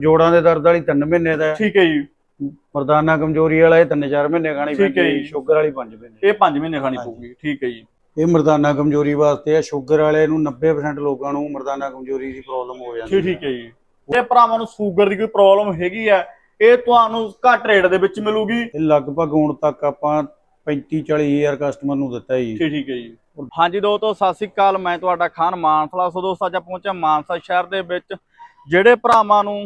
ਜੋੜਾਂ ਦੇ ਦਰਦ ਵਾਲੀ 3 ਮਹੀਨੇ ਦਾ ਹੈ। ਠੀਕ ਹੈ ਜੀ। ਮਰਦਾਨਾ ਕਮਜ਼ੋਰੀ ਵਾਲਾ ਇਹ 3-4 ਮਹੀਨੇ ਖਾਣੀ ਠੀਕ ਹੈ ਜੀ। ਸ਼ੂਗਰ ਵਾਲੀ 5 ਮਹੀਨੇ। ਇਹ 5 ਮਹੀਨੇ ਖਾਣੀ ਹਾਂਜੀ। ਪਊਗੀ ਠੀਕ ਹੈ ਜੀ। ਇਹ ਮਰਦਾਨਾ ਕਮਜ਼ੋਰੀ ਵਾਸਤੇ ਹੈ ਸ਼ੂਗਰ ਵਾਲੇ ਨੂੰ 90% ਲੋਕਾਂ ਨੂੰ ਮਰਦਾਨਾ ਕਮਜ਼ੋਰੀ ਦੀ ਪ੍ਰੋਬਲਮ ਹੋ ਜਾਂਦੀ ਠੀਕ ਠੀਕ ਹੈ ਜੀ। ਇਹ ਭਰਾਵਾਂ ਨੂੰ ਸ਼ੂਗਰ ਦੀ ਕੋਈ ਪ੍ਰੋਬਲਮ ਹੈਗੀ ਹੈ ਇਹ ਤੁਹਾਨੂੰ ਘੱਟ ਰੇਟ ਦੇ ਵਿੱਚ ਮਿਲੂਗੀ। ਇਹ ਲਗਭਗ ਹੁਣ ਤੱਕ ਆਪਾਂ 35-40 ਹਜ਼ਾਰ ਕਸਟਮਰ ਨੂੰ ਦਿੱਤਾ ਜੀ। ਠੀਕ ਠੀਕ ਹੈ ਜੀ। ਹਾਂਜੀ ਦੋਸਤੋ ਸਤਿ ਸ੍ਰੀ ਅਕਾਲ। ਮੈਂ ਤੁਹਾਡਾ ਖਾਨ ਮਾਨਸਲਾ ਸੋ ਦੋਸਤੋ ਅੱਜ ਆਪਾਂ ਪਹੁੰਚੇ ਮਾਨਸਾ ਸ਼ਹਿਰ ਦੇ ਵਿੱਚ ਜਿਹੜੇ ਭਰਾਵਾਂ ਨੂੰ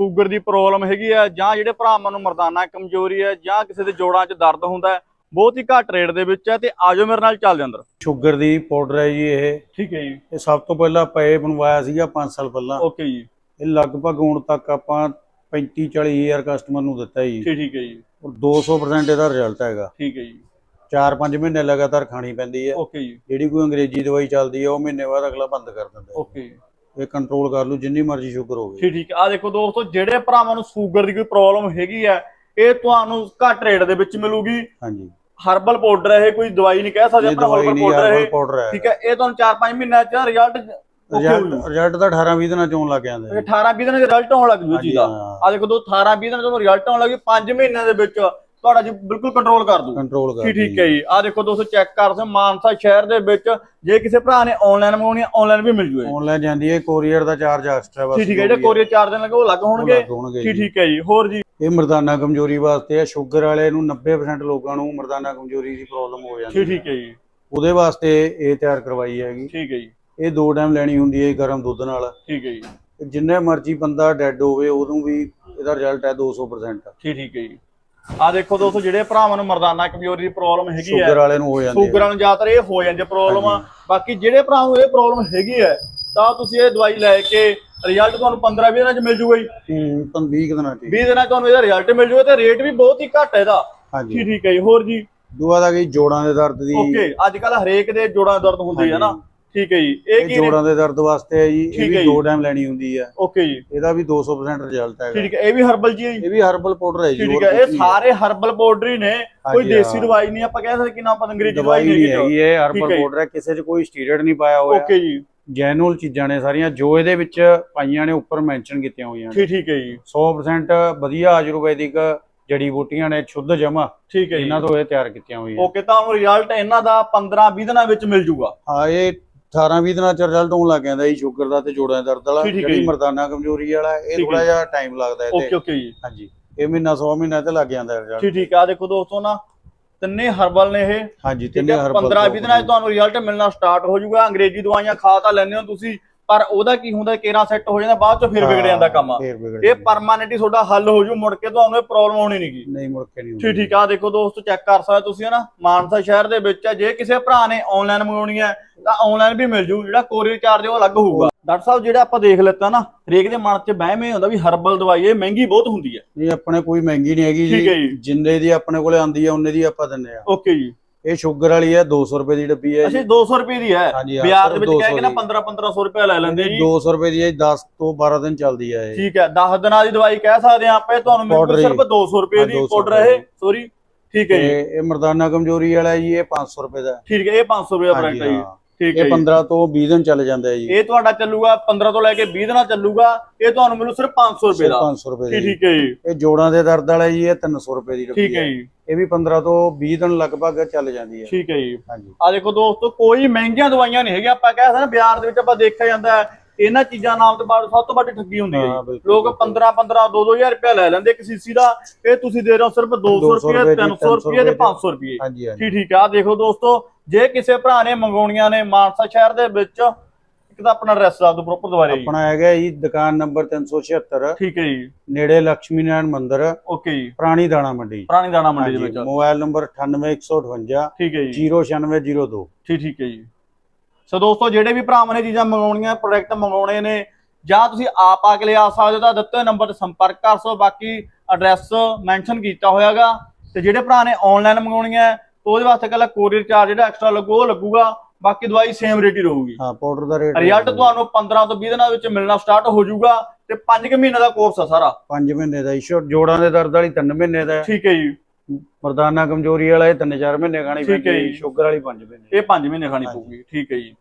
ਸ਼ੂਗਰ ਦੀ ਪ੍ਰੋਬਲਮ ਹੈਗੀ ਹੈ ਜਾਂ ਜਿਹੜੇ ਭਰਾਵਾਂ ਨੂੰ ਮਰਦਾਨਾ ਕਮਜ਼ੋਰੀ ਹੈ ਜਾਂ ਕਿਸੇ ਦੇ ਜੋੜਾਂ 'ਚ ਦਰਦ ਹੁੰਦਾ ਹੈ ਬਹੁਤ ਹੀ ਘੱਟ ਰੇਟ ਦੇ ਵਿੱਚ ਹੈ ਤੇ ਆਜੋ ਮੇਰੇ ਨਾਲ ਚੱਲਦੇ ਅੰਦਰ। ਸ਼ੂਗਰ ਦੀ ਪਾਊਡਰ ਹੈ ਜੀ ਇਹ। ਠੀਕ ਹੈ ਜੀ। ਇਹ ਸਭ ਤੋਂ ਪਹਿਲਾਂ ਇਹ ਬਣਵਾਇਆ ਸੀਗਾ 5 ਸਾਲ ਪਹਿਲਾਂ। ਓਕੇ ਜੀ। ਇਹ ਲਗਭਗ ਹੁਣ ਤੱਕ ਆਪਾਂ 35-40 ਹਜ਼ਾਰ ਕਸਟਮਰ ਨੂੰ ਦਿੱਤਾ ਜੀ। ਠੀਕ ਹੈ ਜੀ। ਔਰ 200% ਇਹਦਾ ਰਿਜ਼ਲਟ ਹੈਗਾ। ਠੀਕ ਹੈ ਜੀ। 4-5 ਮਹੀਨੇ ਲਗਾਤਾਰ ਖਾਣੀ ਪੈਂਦੀ ਹੈ। ਓਕੇ ਜੀ। ਜਿਹੜੀ ਕੋਈ ਅੰਗਰੇਜ਼ੀ ਦਵਾਈ ਚੱਲਦੀ ਹੈ ਉਹ ਮਹੀਨੇ ਬਾਅਦ ਅਗਲਾ ਬੰਦ ਕਰ ਦਿੰਦਾ। ਓਕੇ ਜੀ। ਇਹ ਕੰਟਰੋਲ ਕਰ ਲੂ ਜਿੰਨੀ ਮਰਜ਼ੀ ਸ਼ੂਗਰ ਹੋਵੇ। ਠੀਕ ਠੀਕ। ਆ ਦੇਖੋ ਦੋਸਤੋ ਜਿਹੜੇ ਭਰਾਵਾਂ ਨੂੰ ਸ਼ੂਗਰ ਦੀ ਕੋਈ ਪ੍ਰੋਬਲਮ ਹੈਗੀ ਹੈ ਇਹ ਤੁਹਾਨੂੰ ਘੱਟ ਰੇਟ ਦੇ ਵਿੱਚ ਮਿਲੂਗੀ। ਹਾਂਜੀ। ਹਰਬਲ ਪਾਊਡਰ ਹੈ ਇਹ ਕੋਈ ਦਵਾਈ ਨਹੀਂ ਕਹਿ ਸਕਦੇ ਦਵਾਈ ਹਰਬਲ ਪਾਊਡਰ ਹੈ ਠੀਕ ਹੈ ਇਹ ਤੁਹਾਨੂੰ 4-5 ਮਹੀਨਿਆਂ ਚ ਰਿਜ਼ਲਟ ਰਿਜ਼ਲਟ ਰਿਜ਼ਲਟ ਤਾਂ 18-20 ਦਿਨਾਂ ਚ ਆਉਣ ਲੱਗ ਜਾਂਦਾ ਹੈ 18 20 ਦਿਨਾਂ ਚ ਰਿਜ਼ਲਟ ਆਉਣ ਲੱਗ ਜੂ ਜੀ ਦਾ। ਆ ਦੇਖੋ ਦੋ 18 20 ਦਿਨਾਂ ਚ ਰਿਜ਼ਲਟ ਆਉਣ ਲੱਗ ਜੂ 5 ਮਹੀਨਿਆਂ ਦੇ ਵਿੱਚ। ਤੁਹਾਡਾ ਜੀ ਬਿਲਕੁਲ ਕੰਟਰੋਲ ਕਰ ਦੂ ਕੰਟਰੋਲ ਕਰ ਠੀਕ ਠੀਕ ਹੈ ਜੀ। ਆ ਦੇਖੋ ਦੋਸਤੋ ਚੈੱਕ ਕਰ ਸਕਦੇ ਮਾਨਸਾ ਸ਼ਹਿਰ ਦੇ ਵਿੱਚ ਜੇ ਕਿਸੇ ਭਰਾ ਨੇ ਆਨਲਾਈਨ ਮੰਗਾਉਣੀ ਹੈ ਆਨਲਾਈਨ ਵੀ ਮਿਲ ਜੂ। ਇਹ ਆਨਲਾਈਨ ਜਾਂਦੀ ਹੈ ਕੋਰੀਅਰ ਦਾ ਚਾਰਜ ਐਕਸਟਰਾ ਬਸ ਠੀਕ ਠੀਕ ਹੈ ਜਿਹੜੇ ਕੋਰੀਅਰ ਚਾਰ ਦਿਨ ਲੱਗੇ ਉਹ ਅਲੱਗ ਹੋਣਗੇ। ਠੀਕ ਹੈ ਜੀ। ਹੋਰ ਜੀ? ਇਹ ਮਰਦਾਨਾ ਕਮਜ਼ੋਰੀ ਵਾਸਤੇ ਹੈ ਸ਼ੂਗਰ ਵਾਲੇ ਨੂੰ 90% ਲੋਕਾਂ ਨੂੰ ਮਰਦਾਨਾ ਕਮਜ਼ੋਰੀ ਦੀ ਪ੍ਰੋਬਲਮ ਹੋ ਜਾਂਦੀ ਹੈ। ਠੀਕ ਹੈ ਜੀ। ਉਹਦੇ ਵਾਸਤੇ ਇਹ ਤਿਆਰ ਕਰਵਾਈ ਹੈਗੀ। ਠੀਕ ਹੈ ਜੀ। ਇਹ ਦੋ ਟਾਈਮ ਲੈਣੀ ਹੁੰਦੀ ਹੈ ਗਰਮ ਦੁੱਧ ਨਾਲ। ਠੀਕ ਹੈ ਜੀ। ਜਿੰਨੇ ਮਰਜ਼ੀ ਬੰਦਾ ਡੈੱਡ ਹੋਵੇ ਉਹਨੂੰ ਵੀ ਇਹਦਾ ਰਿਜ਼ਲਟ ਹੈ 200% ਠੀਕ ਠੀਕ ਹੈ ਜੀ। ਆ ਦੇਖੋ ਦੋਸਤੋ ਜਿਹੜੇ ਭਰਾਵਾਂ ਨੂੰ ਮਰਦਾਨਾ ਕਮਜ਼ੋਰੀ ਦੀ ਪ੍ਰੋਬਲਮ ਹੈਗੀ ਹੈ ਸ਼ੂਗਰ ਵਾਲੇ ਨੂੰ ਹੋ ਜਾਂਦੀ ਸ਼ੂਗਰਾਂ ਨੂੰ ਜ਼ਿਆਦਾਤਰ ਇਹ ਹੋ ਜਾਂਦੀ ਪ੍ਰੋਬਲਮ ਆ। ਬਾਕੀ ਜਿਹੜੇ ਭਰਾ ਨੂੰ ਇਹ ਪ੍ਰੋਬਲਮ ਹੈਗੀ ਹੈ ਤਾਂ ਤੁਸੀਂ ਇਹ ਦਵਾਈ ਲੈ ਕੇ ਰਿਜ਼ਲਟ ਤੁਹਾਨੂੰ 15 20 ਦਿਨਾਂ ਚ ਮਿਲ ਜੂਗਾ ਜੀ। ਹੂੰ ਤਾਂ 20 ਦਿਨਾਂ ਚ। 20 ਦਿਨਾਂ ਚ ਤੁਹਾਨੂੰ ਇਹਦਾ ਰਿਜ਼ਲਟ ਮਿਲ ਜੂਗਾ ਤੇ ਰੇਟ ਵੀ ਬਹੁਤ ਹੀ ਘੱਟ ਹੈ ਇਹਦਾ। ਹਾਂਜੀ। ਠੀਕ ਠੀਕ ਹੈ ਜੀ ਹੋਰ ਜੀ? ਦੁਆ ਦਾ ਕੀ ਜੋੜਾਂ ਦੇ ਦਰਦ ਦੀ। ਓਕੇ ਅੱਜ ਕੱਲ ਹਰੇਕ ਦੇ ਜੋੜਾਂ ਦਾ ਦਰਦ ਹੁੰਦੇ ਆ ਨਾ। ਠੀਕ ਹੈ ਜੀ। ਇਹ ਕੀ ਜੋੜਾਂ ਦੇ ਦਰਦ ਵਾਸਤੇ ਹੈ ਜੀ ਇਹ ਵੀ। ਦੋ ਟਾਈਮ ਲੈਣੀ ਹੁੰਦੀ ਹੈ। ਓਕੇ ਜੀ। ਇਹਦਾ ਵੀ 200% ਰਿਜ਼ਲਟ ਹੈਗਾ। ਠੀਕ ਹੈ ਇਹ ਵੀ ਹਰਬਲ ਜੀ ਹੈ ਜੀ। ਇਹ ਵੀ ਹਰਬਲ ਪਾਊਡਰ ਹੈ ਜੀ ਠੀਕ ਹੈ ਇਹ ਸਾਰੇ ਹਰਬਲ ਪਾਊਡਰ ਹੀ ਨੇ। ਕੋਈ ਦੇਸੀ। ਦਵਾਈ ਨਹੀਂ ਆਪਾਂ ਕਹਿ ਸਕਦੇ ਕਿ ਨਾ ਆਪਾਂ ਅੰਗਰੇਜ਼ੀ ਦਵਾਈ ਨਹੀਂ ਹੈਗੀ। ਇਹ ਹਰਬਲ। ਪਾਊਡਰ ਹੈ ਕਿਸੇ 'ਚ ਕੋਈ ਸਟੀਰੋਇਡ ਨਹੀਂ ਪਾਇਆ ਹੋਇਆ। ਓਕੇ ਜੀ। ਜੈਨੂਅਲ ਚੀਜ਼ਾਂ ਨੇ ਸਾਰੀਆਂ ਜੋ ਇਹਦੇ ਵਿੱਚ ਪਾਈਆਂ ਨੇ ਉੱਪਰ ਮੈਂਸ਼ਨ ਕੀਤੀਆਂ ਹੋਈਆਂ ਨੇ। ਠੀਕ ਠੀਕ ਹੈ ਜੀ। 100% ਵਧੀਆ ਆਯੁਰਵੈਦਿਕ ਜੜੀ ਬੂਟੀਆਂ ਨੇ ਸ਼ੁੱਧ ਜਮਾ ਠੀਕ ਹੈ ਇਹਨਾਂ ਤੋਂ ਇਹ ਤਿਆਰ ਕੀਤੀਆਂ ਹੋਈਆਂ। ਓਕੇ ਤੁਹਾਨੂੰ ਰਿਜ਼ਲਟ ਇਹਨਾਂ ਦਾ 15 20 ਦਿਨਾਂ ਵਿੱਚ ਮਿਲ ਜੂਗਾ। ਹਾਂ ਇਹ 18 20 ਦਿਨਾਂ ਚ ਰਿਜ਼ਲਟ ਆਉਣ ਲੱਗ ਜਾਂਦਾ ਜੀ ਸ਼ੂਗਰ ਦਾ ਤੇ ਜੋੜਾਂ ਦੇ ਦਰਦ ਵਾਲਾ ਠੀਕ ਹੈ ਜਿਹੜੀ ਜੀ। ਮਰਦਾਨਾ ਕਮਜ਼ੋਰੀ ਵਾਲਾ ਇਹ ਠੀਕ ਥੋੜਾ ਹੈ। ਜਿਹਾ ਟਾਈਮ ਲੱਗਦਾ ਹੈ ਓਕੇ ਤੇ ਓਕੇ ਜੀ। ਹਾਂਜੀ। ਇਹ ਮਹੀਨਾ 100 ਮਹੀਨਾ ਤੇ ਲੱਗ ਜਾਂਦਾ ਰਿਜ਼ਲਟ ਠੀਕ ਠੀਕ। ਆ ਦੇਖੋ ਦੋਸਤੋ ਨਾ ਤਿੰਨੇ ਹਰਬਲ ਨੇ ਇਹ। ਹਾਂਜੀ ਤਿੰਨੇ ਹਰਬਲ 15 20 ਦਿਨਾਂ 'ਚ ਤੁਹਾਨੂੰ ਰਿਜ਼ਲਟ ਮਿਲਣਾ ਸਟਾਰਟ ਹੋ ਜਾਊਗਾ। ਅੰਗਰੇਜ਼ੀ ਦਵਾਈਆਂ ਖਾ ਤਾਂ ਲੈਂਦੇ ਹੋ ਤੁਸੀਂ ਪਰ ਉਹਦਾ ਕੀ ਹੁੰਦਾ ਕੇਰਾ ਸੈੱਟ ਹੋ ਜਾਂਦਾ ਬਾਅਦ ਚ ਫਿਰ ਵਿਗੜ ਜਾਂਦਾ ਕੰਮ। ਫੇਰ ਵਿਗੜ ਇਹ ਜਾਂਦਾ। ਪਰਮਾਨੈਂਟ ਹੀ ਤੁਹਾਡਾ ਹੱਲ ਹੋ ਜੂ ਮੁੜ ਕੇ ਤੁਹਾਨੂੰ ਇਹ ਪ੍ਰੋਬਲਮ ਆਉਣੀ ਨਹੀਂਗੀ ਨਹੀਂ ਮੁੜ ਕੇ ਨਹੀਂ ਠੀਕ। ਠੀਕ। ਆ ਦੇਖੋ ਦੋਸਤੋ ਚੈੱਕ ਕਰ ਸਕਦੇ ਹੋ ਤੁਸੀਂ ਹਨਾ ਮਾਨਸਾ ਸ਼ਹਿਰ ਦੇ ਵਿੱਚ ਹੈ ਜੇ ਕਿਸੇ ਭਰਾ ਨੇ ਆਨਲਾਈਨ ਮੰਗਾਉਣੀ ਹੈ ਤਾਂ ਆਨਲਾਈਨ ਵੀ ਮਿਲ ਜੂ ਜਿਹੜਾ ਕੋਰੀਅਰ ਚਾਰਜ ਉਹ ਅਲੱਗ ਹੋਊਗਾ। ਡਾਕਟਰ ਸਾਹਿਬ ਜਿਹੜਾ ਆਪਾਂ ਦੇਖ ਲਿੱਤਾ ਨਾ ਹਰੇਕ ਦੇ ਮਨ 'ਚ ਵਹਿਮ ਇਹ ਹੁੰਦਾ ਵੀ ਹਰਬਲ ਦਵਾਈ ਇਹ ਮਹਿੰਗੀ ਬਹੁਤ ਹੁੰਦੀ ਹੈ। ਇਹ ਆਪਣੇ ਕੋਈ ਮਹਿੰਗੀ ਨਹੀਂ ਹੈਗੀ ਠੀਕ ਹੈ ਜੀ। ਜਿੰਨੇ ਦੀ ਆਪਣੇ ਕੋਲੇ ਆਂਦੀ ਹੈ ਉਹਨੇ ਦੀ ਆਪਾਂ ਦਿੰਨੇ ਆ। ਓਕੇ ਜੀ। ਇਹ ਸ਼ੂਗਰ ਵਾਲੀ ਹੈ 200 ਰੁਪਏ ਦੀ ਡੱਬੀ ਹੈ ਅਸੀਂ 200 ਰੁਪਏ ਦੀ ਹੈ। ਹਾਂਜੀ, ਹਾਂ, ਬਾਜ਼ਾਰ ਦੇ ਸਿਰਫ ਵਿੱਚ ਕਹਿ ਕੇ ਨਾ 200 15 1500 ਰੁਪਏ ਲੈ ਲੈਂਦੇ ਜੀ। 200 ਰੁਪਏ ਦੀ ਹੈ 10 ਤੋਂ 12 ਦਿਨ ਚੱਲਦੀ ਹੈ ਇਹ। ਠੀਕ ਹੈ 10 ਦਿਨਾਂ ਦੀ ਦਵਾਈ ਕਹਿ ਸਕਦੇ ਆ ਆਪਾਂ ਇਹ ਤੁਹਾਨੂੰ ਮਿਲੂ Powder ਸਿਰਫ ਜੀ। 200 ਰੁਪਏ ਹਾਂ, ਦੀ 200 ਪਾਊਡਰ ਰੁਪਏ ਇਹ ਸੋਰੀ ਠੀਕ ਹੈ ਜੀ। ਇਹ ਮਰਦਾਨਾ ਕਮਜ਼ੋਰੀ ਵਾਲਾ ਜੀ ਇਹ 500 ਰੁਪਏ ਦਾ ਹੈ। ਠੀਕ ਹੈ ਇਹ 500 ਰੁਪਏ ਦਾ ਹਾਂਜੀ, ਹੈ ਜੀ। ਹਾਂ। ਠੀਕ ਹੈ ਇਹ ਜੀ। 15 ਤੋਂ 20 ਦਿਨ ਚੱਲ ਜਾਂਦਾ ਹੈ ਜੀ। ਇਹ ਤੁਹਾਡਾ ਚੱਲੂਗਾ 15 ਤੋਂ ਲੈ ਕੇ 20 ਦਿਨਾਂ ਚੱਲੂਗਾ ਇਹ ਤੁਹਾਨੂੰ ਮਿਲੂ ਸਿਰਫ 500 ਰੁਪਏ ਦਾ। 500 ਰੁਪਏ ਦੀ ਠੀਕ ਹੈ ਜੀ। ਇਹ ਜੋੜਾਂ ਦੇ ਦਰਦ ਵਾਲਾ ਜੀ ਇਹ 300 ਰੁਪਏ ਦੀ ਡੱਬੀ ਠੀਕ ਹੈ ਜੀ। ਇਹ ਵੀ 15 ਤੋਂ 20 ਦਿਨ ਲਗਭਗ ਚੱਲ ਜਾਂਦੀ ਹੈ। ਠੀਕ ਹੈ ਜੀ। ਹਾਂਜੀ। ਆ ਦੇਖੋ ਦੋਸਤੋ ਕੋਈ ਮਹਿੰਗੀਆਂ ਦਵਾਈਆਂ ਨਹੀਂ ਹੈਗੀਆਂ। ਆਪਾਂ ਕਹਿ ਸਕਦੇ ਹਾਂ ਬਾਜ਼ਾਰ ਦੇ ਵਿੱਚ ਆਪਾਂ ਦੇਖਿਆ ਜਾਂਦਾ ਹੈ ਇਹਨਾਂ ਚੀਜ਼ਾਂ ਨਾਮ ਤੇ ਬਾਅਦ ਸਭ ਤੋਂ ਵੱਡੀ ਠੱਗੀ ਹੁੰਦੀ ਹੈ ਲੋਕ ਬਿਲਕੁਲ। 15 15 2 2000 ਰੁਪਏ ਲੈ ਲੈਂਦੇ ਇੱਕ ਸੀਸੀ ਦਾ ਇਹ ਤੁਸੀਂ ਦੇ ਰਹੇ ਹੋ ਸਿਰਫ 200 200 ਰੁਪਏ ਰੁਪਏ ਦੀ, 300 ਰੁਪਏ ਤੇ 500 ਰੁਪਏ। ਠੀਕ ਠੀਕ ਆ ਦੇਖੋ ਦੋਸਤੋ ਜੇ ਕਿਸੇ ਭਰਾ ਨੇ ਮੰਗਾਉਣੀਆਂ ਨੇ ਮਾਨਸਾ ਸ਼ਹਿਰ ਦੇ ਵਿੱਚ ਇੱਕ ਤਾਂ ਆਪਣਾ ਐਡਰੈਸ ਦੱਸ ਦਿਓ ਪ੍ਰੋਪਰ ਦੁਬਾਰੇ ਜੀ। ਆਪਣਾ ਹੈਗਾ ਜੀ ਦੁਕਾਨ ਨੰਬਰ 376 ਠੀਕ ਹੈ ਜੀ। ਨੇੜੇ ਲక్ష్ਮੀ ਨਾਰਾਇਣ ਮੰਦਿਰ। ਓਕੇ ਜੀ। ਪੁਰਾਣੀ ਦਾਣਾ ਮੰਡੀ। ਪੁਰਾਣੀ ਦਾਣਾ ਮੰਡੀ ਦੇ ਵਿੱਚ। ਮੋਬਾਈਲ ਨੰਬਰ 98158 ਠੀਕ ਹੈ ਜੀ। 09602 ਠੀਕ ਠੀਕ ਹੈ ਜੀ। ਸੋ ਦੋਸਤੋ ਜਿਹੜੇ ਵੀ ਭਰਾਵਾਂ ਨੇ ਚੀਜ਼ਾਂ ਮੰਗਾਉਣੀਆਂ ਪ੍ਰੋਡਕਟ ਮੰਗਾਉਣੇ ਨੇ ਜਾਂ ਤੁਸੀਂ ਆਪ ਆ ਕੇ ਲਿਆ ਸਕਦੇ ਹੋ ਤਾਂ ਦਿੱਤੇ ਨੰਬਰ ਤੇ ਸੰਪਰਕ ਕਰ ਸਕੋ ਬਾਕੀ ਐਡਰੈਸ ਮੈਂਸ਼ਨ ਕੀਤਾ ਹੋਇਆਗਾ। ਤੇ ਜਿਹੜੇ ਭਰਾ ਨੇ ਆਨਲਾਈਨ ਮੰਗਾਉਣੀਆਂ ਉਹਦੇ ਵਾਸਤੇ ਕੱਲਾ ਕੋਰੀਅਰ ਚਾਰਜ ਜਿਹੜਾ ਐਕਸਟਰਾ ਲੱਗੂ ਉਹ ਲੱਗੂਗਾ। ਬਾਕੀ ਦਵਾਈ ਸੇਮ ਰੇਟ ਹੀ ਰਹੂਗੀ। ਹਾਂ ਪਾਊਡਰ ਦਾ ਰੇਟ ਰਿਜ਼ਲਟ ਤੁਹਾਨੂੰ 15 ਤੋਂ 20 ਦਿਨਾਂ ਵਿੱਚ ਮਿਲਣਾ ਸਟਾਰਟ ਹੋ ਜਾਊਗਾ ਤੇ 5 ਮਹੀਨੇ ਦਾ ਕੋਰਸ ਆ ਸਾਰਾ। 5 ਮਹੀਨੇ ਦਾ ਇਸ਼ੂ ਜੋੜਾਂ ਦੇ ਦਰਦ ਵਾਲੀ 3 ਮਹੀਨੇ ਦਾ। ਠੀਕ ਹੈ ਜੀ। ਮਰਦਾਨਾ ਕਮਜ਼ੋਰੀ ਵਾਲਾ ਇਹ 3-4 ਮਹੀਨੇ ਖਾਣੀ ਠੀਕ ਹੈ ਪੈਂਦੀ ਜੀ। ਸ਼ੂਗਰ ਵਾਲੀ 5 ਮਹੀਨੇ ਇਹ 5 ਮਹੀਨੇ ਖਾਣੀ। ਪਊਗੀ ਠੀਕ ਹੈ ਜੀ